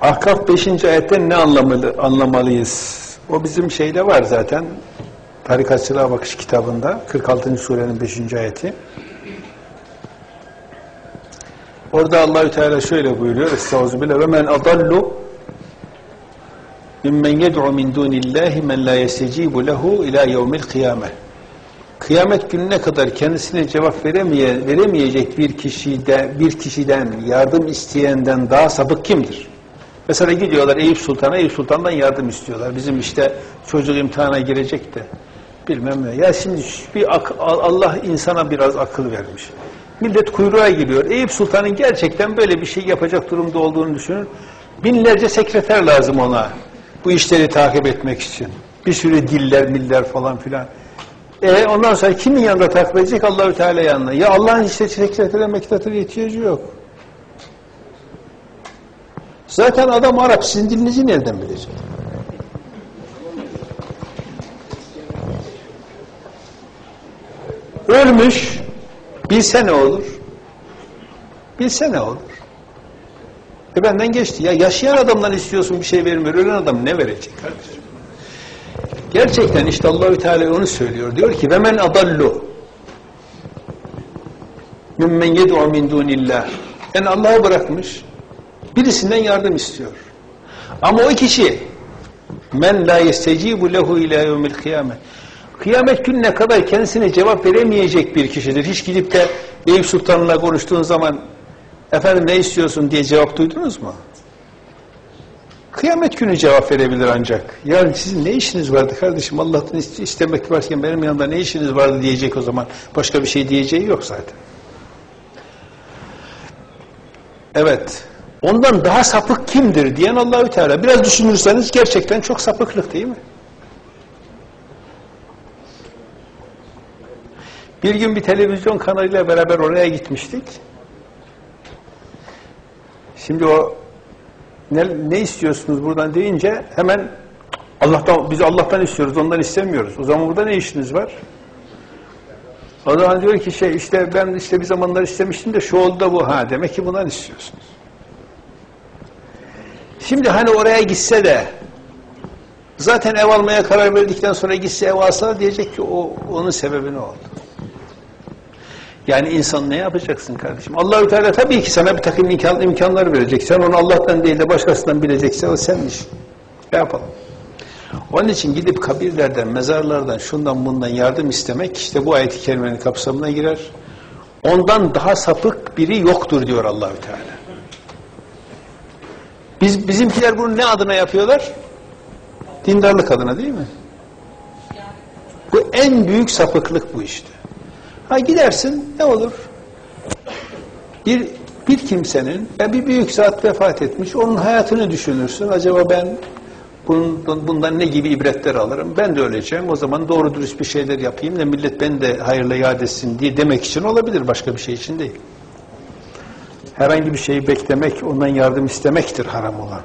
Ahkaf 5. ayetten ne anlamalı, anlamalıyız? O bizim şeyde var zaten. Tarikatçılığa bakış kitabında 46. surenin 5. ayeti. Orada Allahü Teala şöyle buyuruyor. Estağfirullah ve men adallu mimmen yed'u min dunillahi men la yestecibu lehu ila yevmil kıyame. Kıyamet gününe kadar kendisine cevap veremeye, veremeyecek bir kişide bir kişiden yardım isteyenden daha sapık kimdir? Mesela gidiyorlar Eyüp Sultan'a, Eyüp Sultan'dan yardım istiyorlar. Bizim işte çocuk imtihana girecek de bilmem ne. Ya şimdi bir Allah insana biraz akıl vermiş. Millet kuyruğa giriyor. Eyüp Sultan'ın gerçekten böyle bir şey yapacak durumda olduğunu düşünün. Binlerce sekreter lazım ona. Bu işleri takip etmek için. Bir sürü diller, miller falan filan. E ondan sonra kimin yanında takip edecek? Allahü Teala yanına. Ya Allah'ın işte sekretere mektetere ihtiyacı yok. Zaten adam Arap. Sizin dilinizi nereden bilecek? Ölmüş. Bilse ne olur? Bilse ne olur? E benden geçti. Ya yaşayan adamdan istiyorsun bir şey vermiyor. Ölen adam ne verecek kardeşim? Gerçekten işte Allahü Teala onu söylüyor. Diyor ki ve men adallu mimmen yed'u min dunillah. Yani Allah'ı bırakmış. Birisinden yardım istiyor. Ama o kişi men la yestecibu lehu ila yevmil kıyamet. Kıyamet gününe kadar kendisine cevap veremeyecek bir kişidir. Hiç gidip de Eyüp Sultan'la konuştuğun zaman efendim ne istiyorsun diye cevap duydunuz mu? Kıyamet günü cevap verebilir ancak. Yani sizin ne işiniz vardı kardeşim? Allah'tan istemek varken benim yanımda ne işiniz vardı diyecek o zaman. Başka bir şey diyeceği yok zaten. Evet. Ondan daha sapık kimdir diyen Allahü Teala. Biraz düşünürseniz gerçekten çok sapıklık değil mi? Bir gün bir televizyon kanalıyla beraber oraya gitmiştik. Şimdi o ne, ne istiyorsunuz buradan deyince hemen Allah'tan biz Allah'tan istiyoruz, ondan istemiyoruz. O zaman burada ne işiniz var? O zaman diyor ki şey işte ben işte bir zamanlar istemiştim de şu oldu da bu ha demek ki bundan istiyorsunuz. Şimdi hani oraya gitse de zaten ev almaya karar verdikten sonra gitse ev alsa diyecek ki o onun sebebi ne oldu? Yani insan ne yapacaksın kardeşim? Allahü Teala tabii ki sana bir takım imkan, imkanlar verecek. Sen onu Allah'tan değil de başkasından bilecekse o senin işin. Ne yapalım? Onun için gidip kabirlerden, mezarlardan, şundan bundan yardım istemek işte bu ayet-i kerimenin kapsamına girer. Ondan daha sapık biri yoktur diyor Allahü Teala. Biz bizimkiler bunu ne adına yapıyorlar? Dindarlık adına değil mi? Bu en büyük sapıklık bu işte. Ha gidersin ne olur? Bir bir kimsenin ya bir büyük zat vefat etmiş onun hayatını düşünürsün. Acaba ben bundan, bundan ne gibi ibretler alırım? Ben de öleceğim. O zaman doğru dürüst bir şeyler yapayım da millet beni de hayırla yad etsin diye demek için olabilir. Başka bir şey için değil. Herhangi bir şeyi beklemek, ondan yardım istemektir haram olan.